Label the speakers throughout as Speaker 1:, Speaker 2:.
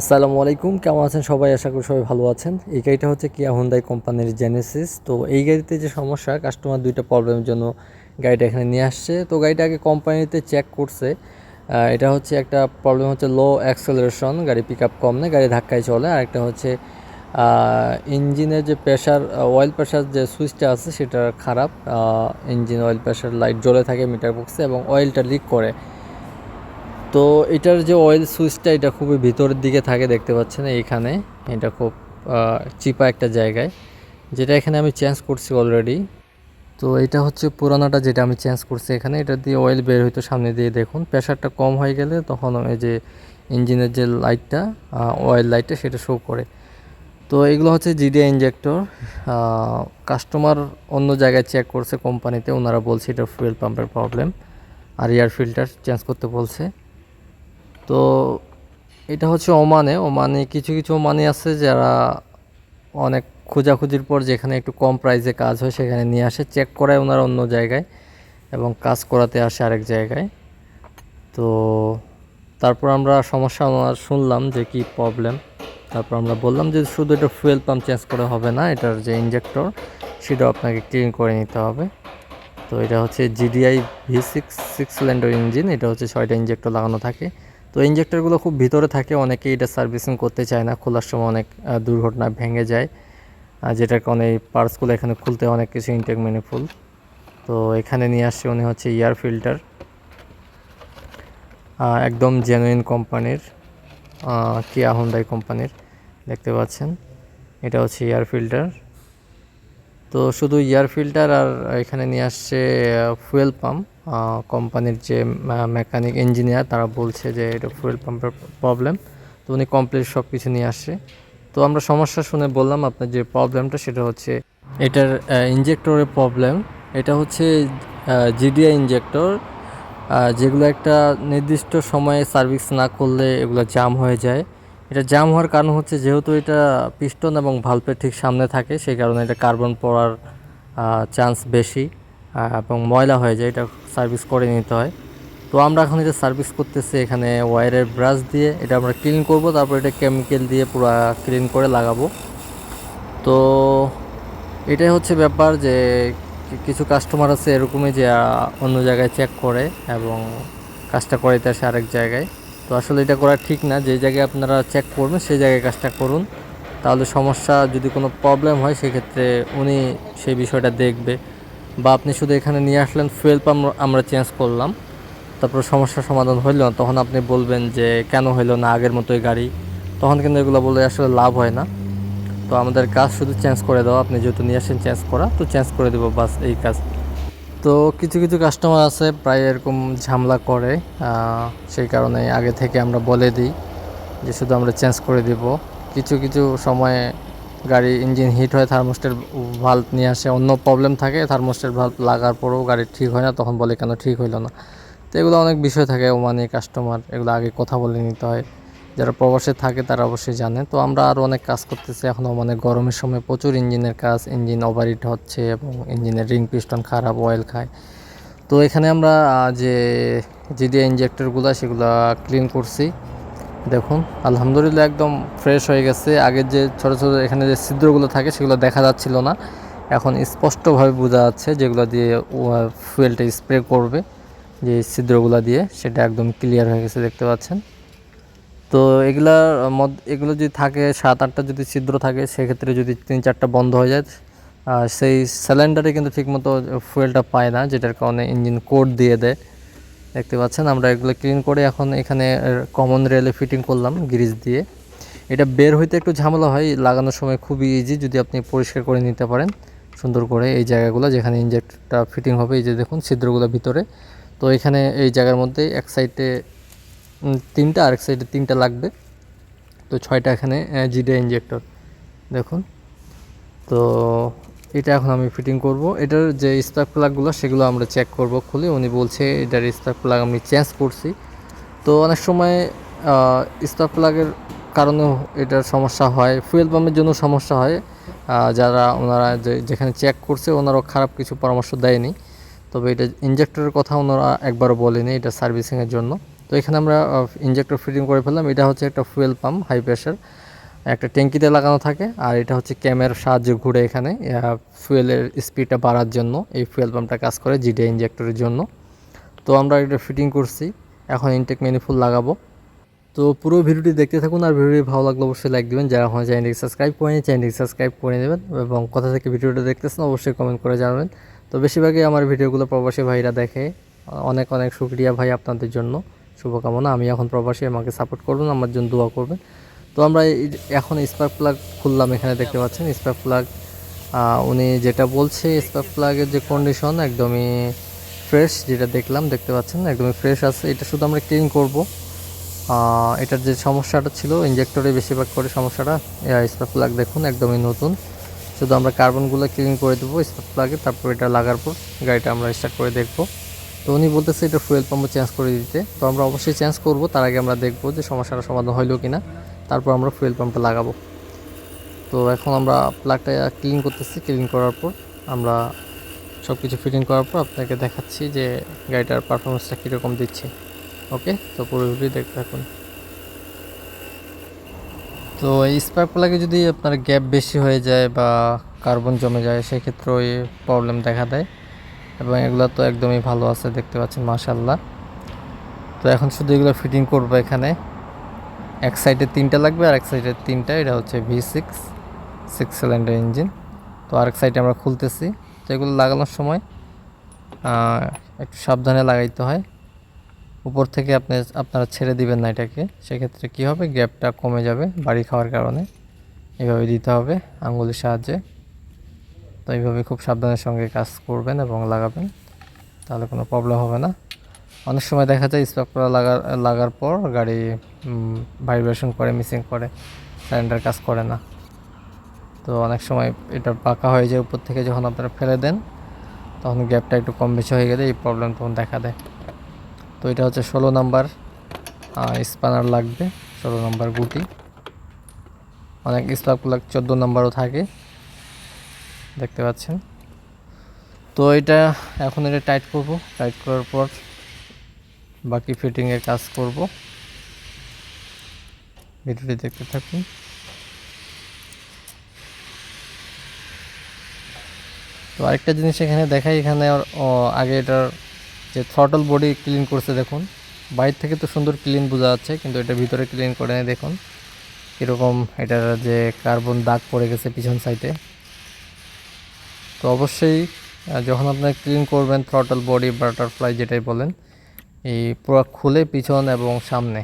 Speaker 1: আসসালামু আলাইকুম, কেমন আছেন সবাই? আশা করি সবাই ভালো আছেন। এই গাড়িটা হচ্ছে কিয়া হুন্দাই কোম্পানির জেনেসিস তো এই গাড়িতে যে সমস্যা কাস্টমার দুইটা প্রবলেমের জন্য গাড়িটা এখানে নিয়ে আসছে। তো গাড়িটা আগে কোম্পানিতে চেক করছে। এটা হচ্ছে একটা প্রবলেম হচ্ছে লো অ্যাক্সেলারেশন গাড়ি পিক আপ কম নেই, গাড়ি ধাক্কায় চলে। আর একটা হচ্ছে ইঞ্জিনের যে প্রেশার অয়েল প্রেশার যে সুইচটা আছে, সেটা খারাপ। ইঞ্জিন অয়েল প্রেশার লাইট জ্বলে থাকে মিটার বক্সে এবং অয়েলটা লিক করে। তো এটার যে অয়েল সুইচটা এটা খুবই ভিতরের দিকে থাকে, দেখতে পাচ্ছেন এইখানে। এটা খুব চিপা একটা জায়গায়। যেটা এখানে আমি চেঞ্জ করছি অলরেডি তো এটা হচ্ছে পুরানোটা যেটা আমি চেঞ্জ করছি এখানে। এটা দিয়ে অয়েল বের হইতো সামনে দিয়ে, দেখুন। প্রেশারটা কম হয়ে গেলে তখন এই যে ইঞ্জিনের যে লাইটটা অয়েল লাইটটা সেটা শো করে। তো এগুলো হচ্ছে জিডিআই ইঞ্জেক্টর কাস্টমার অন্য জায়গায় চেক করছে কোম্পানিতে ওনারা বলছে এটা ফুয়েল পাম্পের প্রবলেম আর এয়ার ফিল্টার চেঞ্জ করতে বলছে। তো এটা হচ্ছে ওমানে। ওমানে কিছু কিছু ওমানে আছে যারা অনেক খোঁজাখুঁজির পর যেখানে একটু কম প্রাইসে কাজ হয় সেখানে নিয়ে আসে চেক করায় ওনারা অন্য জায়গায় এবং কাজ করাতে আসে আরেক জায়গায়। তো তারপর আমরা সমস্যা ওনার শুনলাম যে কি প্রবলেম তারপর আমরা বললাম যে শুধু এটা ফুয়েল পাম্প চেঞ্জ করে হবে না, এটার যে ইঞ্জেক্টর সেটাও আপনাকে ক্লিন করে নিতে হবে। তো এটা হচ্ছে GDI V six six cylinder engine এটা হচ্ছে ছয়টা ইঞ্জেক্টর লাগানো থাকে। তো ইঞ্জেক্টরগুলো খুব ভিতরে থাকে, অনেকেই এটা সার্ভিসিং করতে চায় না, খোলার সময় অনেক দুর্ঘটনা ভেঙে যায়। যেটার কারণে পার্টসগুলো এখানে খুলতে অনেক কিছু ইনটেক ফুল তো এখানে নিয়ে আসছে উনি হচ্ছে এয়ার ফিল্টার একদম জেনুইন কোম্পানির কিয়া হুন্ডাই কোম্পানির দেখতে পাচ্ছেন। এটা হচ্ছে এয়ার ফিল্টার তো শুধু এয়ার ফিল্টার আর এখানে নিয়ে আসছে ফুয়েল পাম্প কোম্পানির যে মেকানিক ইঞ্জিনিয়ার তারা বলছে যে এটা ফুয়েল পাম্পের প্রবলেম তো উনি কমপ্লিট সব কিছু নিয়ে আসছে। তো আমরা সমস্যা শুনে বললাম আপনার যে প্রবলেমটা সেটা হচ্ছে এটার ইঞ্জেক্টরের প্রবলেম এটা হচ্ছে জিডিআই ইঞ্জেক্টর যেগুলো একটা নির্দিষ্ট সময়ে সার্ভিস না করলে এগুলো জাম হয়ে যায়। এটা জাম হওয়ার কারণ হচ্ছে যেহেতু এটা পিস্টন এবং ভালভের ঠিক সামনে থাকে, সেই কারণে এটা কার্বন পড়ার চান্স বেশি এবং ময়লা হয়ে যায়, এটা সার্ভিস করে নিতে হয়। তো আমরা এখন এটা সার্ভিস করতেছি এখানে ওয়ারের ব্রাশ দিয়ে, এটা আমরা ক্লিন করব, তারপর এটা কেমিক্যাল দিয়ে পুরো ক্লিন করে লাগাবো। তো এটাই হচ্ছে ব্যাপার যে কিছু কাস্টমার আছে এরকমই যে অন্য জায়গায় চেক করে এবং কাজটা করাইতে আসে আরেক জায়গায়। তো আসলে এটা করা ঠিক না। যে জায়গায় আপনারা চেক করবেন, সেই জায়গায় কাজটা করুন। তাহলে সমস্যা যদি কোনো প্রবলেম হয়, সেক্ষেত্রে উনি সেই বিষয়টা দেখবে। বা আপনি শুধু এখানে নিয়ে আসলেন ফুয়েল পাম্প আমরা চেঞ্জ করলাম। তারপর সমস্যার সমাধান হইল না, তখন আপনি বলবেন যে, কেন হইল না আগের মতোই গাড়ি? তখন কিন্তু এগুলো বলে আসলে লাভ হয় না। তো আমাদের কাজ শুধু চেঞ্জ করে দেওয়া আপনি যেহেতু নিয়ে আসেন চেঞ্জ করা। তো চেঞ্জ করে দেবো, বাস এই কাজ। তো কিছু কিছু কাস্টমার আছে, প্রায় এরকম ঝামেলা করে সেই কারণে আগে থেকে আমরা বলে দিই যে শুধু আমরা চেঞ্জ করে দিব। কিছু কিছু সময়ে গাড়ি ইঞ্জিন হিট হয় থার্মোস্টের ভাল্ব নিয়ে আসে, অন্য প্রবলেম থাকে থার্মোস্টের ভাল্ব লাগার পরেও গাড়ি ঠিক হয় না, তখন বলে কেন ঠিক হইল না। তো এগুলো অনেক বিষয় থাকে মানে কাস্টমার এগুলো আগে কথা বলে নিতে হয়। যারা প্রবাসে থাকে তারা অবশ্যই জানে। তো আমরা আরও অনেক কাজ করতেছি। এখনও মানে গরমের সময় প্রচুর ইঞ্জিনের কাজ। ইঞ্জিন ওভারহিট হচ্ছে এবং ইঞ্জিনের রিং পিস্টন খারাপ অয়েল খায়। তো এখানে আমরা যে জিডিআই ইঞ্জেক্টরগুলো সেগুলো ক্লিন করছি। দেখুন, আলহামদুলিল্লাহ একদম ফ্রেশ হয়ে গেছে। আগের যে ছোটো ছোটো এখানে যে ছিদ্রগুলো থাকে, সেগুলো দেখা যাচ্ছিল না। এখন স্পষ্টভাবে বোঝা যাচ্ছে যেগুলো দিয়ে ফুয়েলটা স্প্রে করবে। যে ছিদ্রগুলো দিয়ে সেটা একদম ক্লিয়ার হয়ে গেছে, দেখতে পাচ্ছেন। তো এগুলার মধ্যে এগুলো যদি থাকে, সাত, আটটা যদি ছিদ্র থাকে, সেক্ষেত্রে যদি তিন, চারটা বন্ধ হয়ে যায় সেই সিলিন্ডারে কিন্তু ঠিকমতো ফুয়েলটা পায় না, যেটার কারণে ইঞ্জিন কোড দিয়ে দেয়। দেখতে পাচ্ছেন, আমরা এগুলো ক্লিন করে এখন এখানে কমন রেলে ফিটিং করলাম গ্রিজ দিয়ে। এটা বের হইতে একটু ঝামেলা হয়, লাগানোর সময় খুবই ইজি যদি আপনি পরিষ্কার করে নিতে পারেন। সুন্দর করে এই জায়গাগুলো, যেখানে ইঞ্জেক্টটা ফিটিং হবে, এই যে দেখুন, ছিদ্রগুলো ভিতরে। তো এখানে এই জায়গার মধ্যে এক সাইডে তিনটা, আরেক সাইডে তিনটা লাগবে। তো ছয়টা এখানে জিডে ইঞ্জেক্টর দেখুন। তো এটা এখন আমি ফিটিং করব। এটার যে স্পার্ক প্লাগগুলো সেগুলো আমরা চেক করব খুলে। উনি বলছে, এটার স্পার্ক প্লাগ আমি চেঞ্জ করছি। তো অনেক সময় স্পার্ক প্লাগের কারণেও এটার সমস্যা হয়। ফুয়েল পাম্পের জন্য সমস্যা হয়। যারা ওনারা যেখানে চেক করছে, ওনারাও খারাপ কিছু পরামর্শ দেয়নি। তবে এটা ইঞ্জেক্টরের কথা ওনারা একবারও বলেনি, এটা সার্ভিসিংয়ের জন্য। তো এখানে আমরা ইঞ্জেক্টর ফিটিং করে ফেললাম। এটা হচ্ছে একটা ফুয়েল পাম্প হাই প্রেশার একটা ট্যাঙ্কিতে লাগানো থাকে, আর এটা হচ্ছে ক্যামের সাহায্যে ঘুরে এখানে ফুয়েলের স্পিডটা বাড়ার জন্য, এই ফুয়েল পাম্পটা কাজ করে জিডে ইনজেক্টরের জন্য। তো আমরা এটা ফিটিং করছি, এখন ইনটেক ম্যানিফুল লাগাবো। তো পুরো ভিডিওটি দেখতে থাকুন, আর ভিডিওটি ভালো লাগলে অবশ্যই লাইক দেবেন। যারা আমার চ্যানেলটি সাবস্ক্রাইব করেনি চ্যানেলটি সাবস্ক্রাইব করে নেবেন, এবং কোথা থেকে ভিডিওটা দেখতেছেন অবশ্যই কমেন্ট করে জানাবেন। তো বেশিরভাগই আমার ভিডিওগুলো প্রবাসী ভাইরা দেখে, অনেক অনেক শুক্রিয়া ভাই আপনাদের জন্য। শুভকামনা। আমি এখন প্রবাসী, আমাকে সাপোর্ট করবেন, আমার জন্য দোয়া করবেন। তো আমরা এখন স্পার্ক প্লাগ খুললাম এখানে দেখতে পাচ্ছেন স্পার্ক প্লাগ উনি যেটা বলছে স্পার্ক প্লাগের যে কন্ডিশন একদমই ফ্রেশ যেটা দেখলাম, দেখতে পাচ্ছেন, একদমই ফ্রেশ আছে। এটা শুধু আমরা ক্লিন করব। এটার যে সমস্যাটা ছিল ইঞ্জেক্টরে বেশিরভাগ করে সমস্যাটা স্পার্ক প্লাগ দেখুন, একদমই নতুন। শুধু আমরা কার্বনগুলো ক্লিন করে দেবো স্পার্ক প্লাগে তারপর এটা লাগার পর গাড়িটা আমরা স্টার্ট করে দেখব। তো উনি বলতেছে এটা ফুয়েল পাম্পও চেঞ্জ করে দিতে। তো আমরা অবশ্যই চেঞ্জ করব, তার আগে আমরা দেখব যে সমস্যাটা সমাধান হইল কি না তারপর আমরা ফুয়েল পাম্পটা লাগাবো। তো এখন আমরা প্লাগটা ক্লিন করতেছি ক্লিন করার পর আমরা সব কিছু ফিটিং করার পর আপনাকে দেখাচ্ছি যে গাড়িটার পারফরমেন্সটা কীরকম দিচ্ছে। ওকে? তো পুরো ভিডিও দেখতে থাকুন। তো এই স্পার্ক প্লাগে যদি আপনার গ্যাপ বেশি হয়ে যায় বা কার্বন জমে যায়, সেক্ষেত্রে ওই প্রবলেম দেখা দেয়। এবং এগুলো তো একদমই ভালো আছে, দেখতে পাচ্ছেন মাশাল্লাহ তো এখন শুধু এগুলো ফিটিং করব এখানে। এক সাইডে তিনটা লাগবে, আর এক সাইডে তিনটা, এটা হচ্ছে V six six cylinder engine তো আরেক সাইডে আমরা খুলতেছি। তো এগুলো লাগানোর সময় একটু সাবধানে লাগাইতে হয়। উপর থেকে আপনি, আপনারা ছেড়ে দিবেন না এটাকে। সেক্ষেত্রে কী হবে? গ্যাপটা কমে যাবে বাড়ি খাওয়ার কারণে। এভাবে দিতে হবে আঙ্গুলের সাহায্যে। তো এইভাবে খুব সাবধানের সঙ্গে কাজ করবেন এবং লাগাবেন, তাহলে কোনো প্রবলেম হবে না। অনেক সময় দেখা যায় স্পার্ক করা লাগার লাগার পর গাড়ি ভাইব্রেশন করে মিসিং করে সারেন্ডার কাজ করে না। তো অনেক সময় এটা পাকা হয়ে যায় উপর থেকে যখন আপনারা ফেলে দেন, তখন গ্যাপটা একটু কম বেশি হয়ে গেলে এই প্রবলেম তখন দেখা দেয়। তো এটা হচ্ছে ষোলো নাম্বার স্পানার লাগবে, ষোলো নাম্বার গুটি। অনেক স্পার্ক প্লাগ চোদ্দ নাম্বারও থাকে। দেখতে পাচ্ছেন। তো এটা এখন এটা টাইট করব। টাইট করার পর বাকি ফিটিংয়ের কাজ করব। ভিডিওটি দেখতে থাকুন। তো আরেকটা জিনিস এখানে দেখাই। এখানে আগে এটার যে থ্রটল বডি ক্লিন করছে দেখুন। বাইরে থেকে তো সুন্দর ক্লিন বোঝা যাচ্ছে, কিন্তু এটা ভিতরে ক্লিন করে দেখুন। কীরকম এটার যে কার্বন দাগ পড়ে গেছে পিছন সাইডে তো অবশ্যই যখন আপনার ক্লিন করবেন থ্রটল বডি বাটারফ্লাই যেটাই বলেন, এই পুরো খুলে পিছন এবং সামনে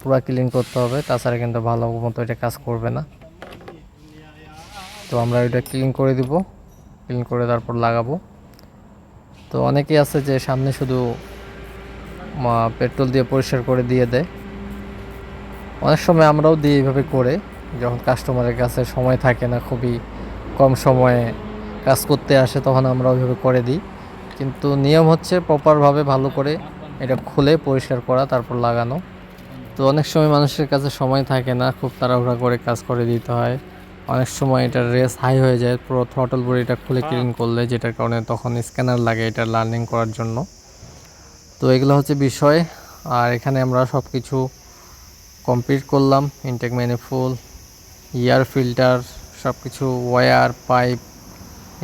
Speaker 1: পুরো ক্লিন করতে হবে। তাছাড়া কিন্তু ভালো মতো এটা কাজ করবে না। তো আমরা এটা ক্লিন করে দিব ক্লিন করে তারপর লাগাবো। তো অনেকেই আছে যে সামনে শুধু পেট্রোল দিয়ে পরিষ্কার করে দিয়ে দেয়। অনেক সময় আমরাও দিই এইভাবে করে, যখন কাস্টমারের কাছে সময় থাকে না, খুবই কম সময়ে কাজ করতে আসে তখন আমরা ওইভাবে করে দিই। কিন্তু নিয়ম হচ্ছে প্রপারভাবে ভালো করে এটা খুলে পরিষ্কার করা তারপর লাগানো। তো অনেক সময় মানুষের কাছে সময় থাকে না খুব তাড়াহুড়া করে কাজ করে দিতে হয়। অনেক সময় এটার রেস হাই হয়ে যায় পুরো থ্রটল বডিটা খুলে ক্লিন করলে যেটার কারণে তখন স্ক্যানার লাগে এটা লার্নিং করার জন্য। তো এগুলো হচ্ছে বিষয়। আর এখানে আমরা সব কিছু কমপ্লিট করলাম ইনটেক ম্যানিফুল ইয়ার ফিল্টার সব কিছু ওয়্যার পাইপ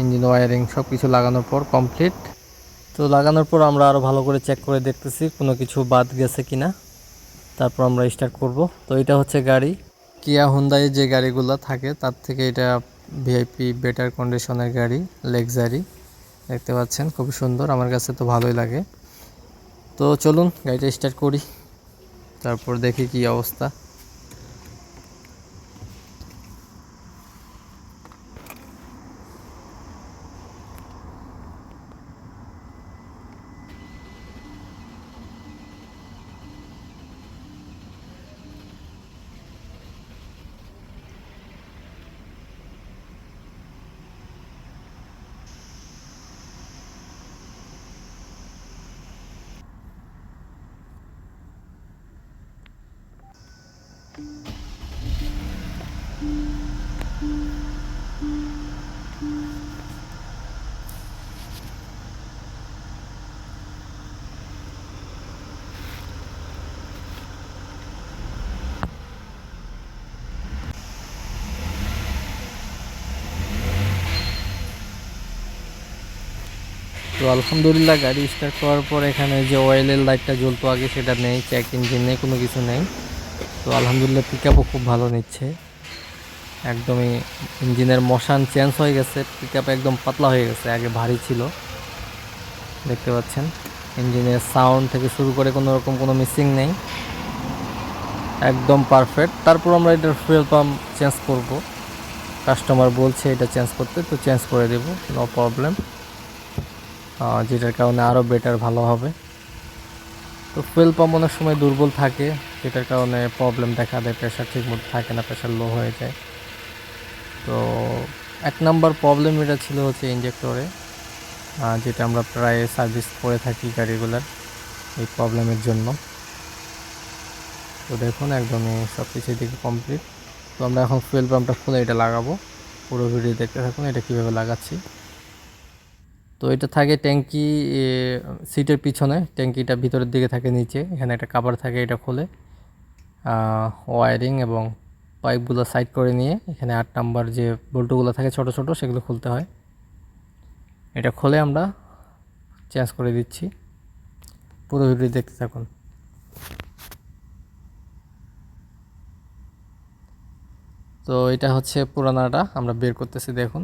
Speaker 1: ইঞ্জিন ওয়ারিং সব কিছু লাগানোর পর কমপ্লিট। তো লাগানোর পর আমরা আরও ভালো করে চেক করে দেখতেছি কোনো কিছু বাদ গেছে কিনা। তারপর আমরা স্টার্ট করব। তো এটা হচ্ছে গাড়ি। কিয়া হুন্দাই যে গাড়িগুলো থাকে তার থেকে এটা ভিআইপি বেটার কন্ডিশনের গাড়ি লেক্সারি দেখতে পাচ্ছেন খুবই সুন্দর। আমার কাছে তো ভালোই লাগে। তো চলুন গাড়িটা স্টার্ট করি। তারপর দেখি কি অবস্থা। তো আলহামদুলিল্লাহ, গাড়ি স্টার্ট করার পর এখানে যে অয়েলের লাইটটা জ্বলতো আগে, সেটা নেই চেক ইঞ্জিন নেই, কোনো কিছু নেই। তো আলহামদুলিল্লাহ পিক আপও খুব ভালো নিচ্ছে। একদমই ইঞ্জিনের মশান চেঞ্জ হয়ে গেছে পিক একদম পাতলা হয়ে গেছে, আগে ভারী ছিল। দেখতে পাচ্ছেন, ইঞ্জিনের সাউন্ড থেকে শুরু করে কোনো রকম কোনো মিসিং নেই। একদম পারফেক্ট তারপর আমরা এটার ফুয়েল পাম্প চেঞ্জ করব। কাস্টমার বলছে এটা চেঞ্জ করতে, তো চেঞ্জ করে দেবো নো প্রবলেম যেটার কারণে আরও বেটার ভালো হবে। তো ফুয়েল পাম্প অনেক সময় দুর্বল থাকে যেটার কারণে প্রবলেম দেখা দেয় প্রেশার ঠিক মতো থাকে না প্রেশার লো হয়ে যায়। তো এক নম্বর প্রবলেম এটা ছিল হচ্ছে ইঞ্জেক্টরে যেটা আমরা প্রায় সার্ভিস করে থাকি গাড়িগুলার এই প্রবলেমের জন্য। তো দেখুন, একদমই সব কিছু দিকে কমপ্লিট তো আমরা এখন ফুয়েল পাম্পটা খুলে এটা লাগাবো। পুরো ভিডিও দেখতে থাকুন, এটা কীভাবে লাগাচ্ছি। তো এটা থাকে ট্যাঙ্কি সিটের পিছনে, ট্যাঙ্কিটা ভিতরের দিকে থাকে নিচে, এখানে একটা কাবার থাকে এটা খুলে। ওয়ারিং এবং পাইপগুলো সাইড করে নিয়ে এখানে আট নাম্বার যে বল্টুগুলো থাকে ছোট ছোট সেগুলো খুলতে হয়। এটা খুলে আমরা চেঞ্জ করে দিচ্ছি। পুরো ভিডিও দেখতে থাকুন। তো এটা হচ্ছে পুরানাটা, আমরা বের করতেছি, দেখুন।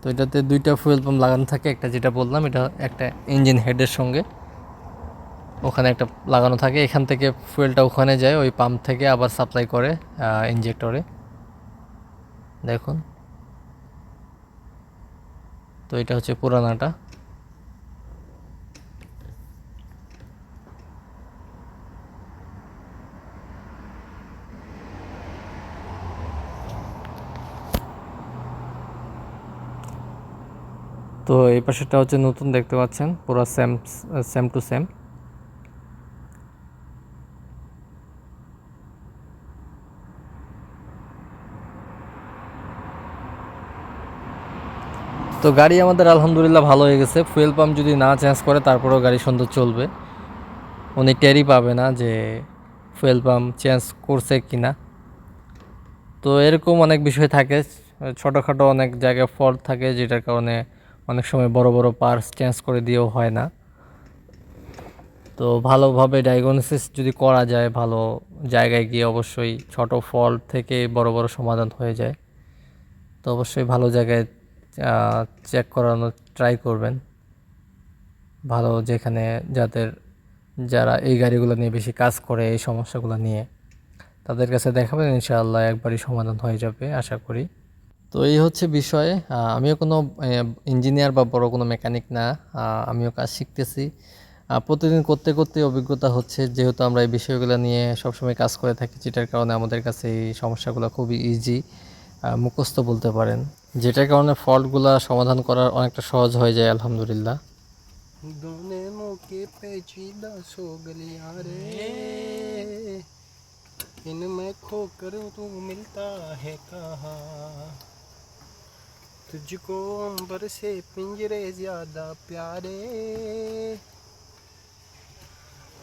Speaker 1: তো এটাতে দুইটা ফুয়েল পাম্প লাগানো থাকে, একটা যেটা বললাম, এটা একটা ইঞ্জিন হেডের সঙ্গে। ওখানে একটা লাগানো থাকে। এখান থেকে ফুয়েলটা ওখানে যায়, ওই পাম্প থেকে আবার সাপ্লাই করে ইঞ্জেক্টরে দেখুন। তো এটা হচ্ছে পুরানাটা। তো এই পাশেটা হচ্ছে নতুন, দেখতে পাচ্ছেন? পুরো সেম সেম টু সেম তো গাড়ি আমাদের আলহামদুলিল্লাহ ভালো হয়ে গেছে। ফুয়েল পাম্প যদি না চেঞ্জ করে, তারপরেও গাড়ি সুন্দর চলবে। উনি টেরই পাবে না যে ফুয়েল পাম্প চেঞ্জ করছে কি না তো এরকম অনেক বিষয় থাকে। ছোটোখাটো অনেক জায়গায় ফল্ট থাকে, যেটার কারণে অনেক সময় বড় বড় পার্টস চেঞ্জ করে দিয়েও হয় না। তো ভালোভাবে ডায়াগনোসিস যদি করা যায়, ভালো জায়গায় গিয়ে অবশ্যই ছোট ফল্ট থেকে বড় বড় সমাধান হয়ে যায়। তো অবশ্যই ভালো জায়গায় চেক করানোর ট্রাই করবেন। ভালো যেখানে যাদের, যারা এই গাড়িগুলো নিয়ে বেশি কাজ করে, এই সমস্যাগুলো নিয়ে, তাদের কাছে দেখাবেন, ইনশাআল্লাহ একবারই সমাধান হয়ে যাবে, আশা করি। তো এই হচ্ছে বিষয়। আমিও কোনো ইঞ্জিনিয়ার বা বড় কোনো মেকানিক না। আমিও কাজ শিখতেছি। প্রতিদিন করতে করতে অভিজ্ঞতা হচ্ছে, যেহেতু আমরা এই বিষয়গুলো নিয়ে সবসময় কাজ করে থাকি, যেটার কারণে আমাদের কাছে এই সমস্যাগুলো খুবই ইজি মুখস্থ বলতে পারেন। যেটার কারণে ফল্টগুলো সমাধান করার অনেকটা সহজ হয়ে যায় আলহামদুলিল্লাহ
Speaker 2: दोनों के पेचीदा सो गलियां रे इनमें खोकर तू मिलता है कहाँ तुझको अंबर से पिंजरे ज्यादा प्यारे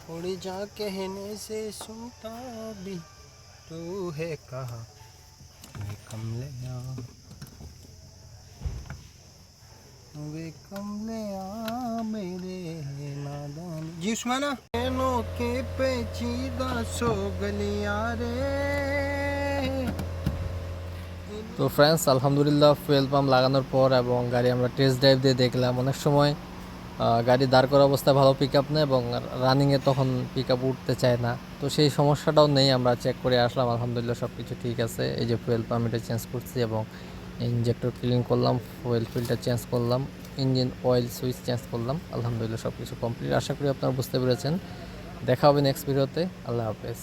Speaker 2: उड़ जा कहने से सुनता भी तू है कहा वे कमले वे कमले मेरे नादान जी उस्माना नैनों के पेचीदा सो गलियां रे
Speaker 1: তো ফ্রেন্ডস আলহামদুলিল্লাহ ফুয়েল পাম্প লাগানোর পর এবং গাড়ি আমরা টেস্ট ড্রাইভ দিয়ে দেখলাম অনেক সময় আহ, গাড়ি দাঁড় করা অবস্থায় ভালো পিক আপ নেয় এবং রানিংয়ে তখন পিক আপ উঠতে চায় না তো সেই সমস্যাটাও নেই আমরা চেক করে আসলাম আলহামদুলিল্লাহ সব কিছু ঠিক আছে এই যে ফুয়েল পাম্প এটা চেঞ্জ করছি এবং ইঞ্জেক্টর ক্লিন করলাম ফুয়েল ফিল্টার চেঞ্জ করলাম ইঞ্জিন অয়েল সুইচ চেঞ্জ করলাম, আলহামদুলিল্লাহ সব কিছু কমপ্লিট আশা করি আপনারা বুঝতে পেরেছেন। দেখা হবে নেক্সট ভিডিওতে আল্লাহ হাফেজ।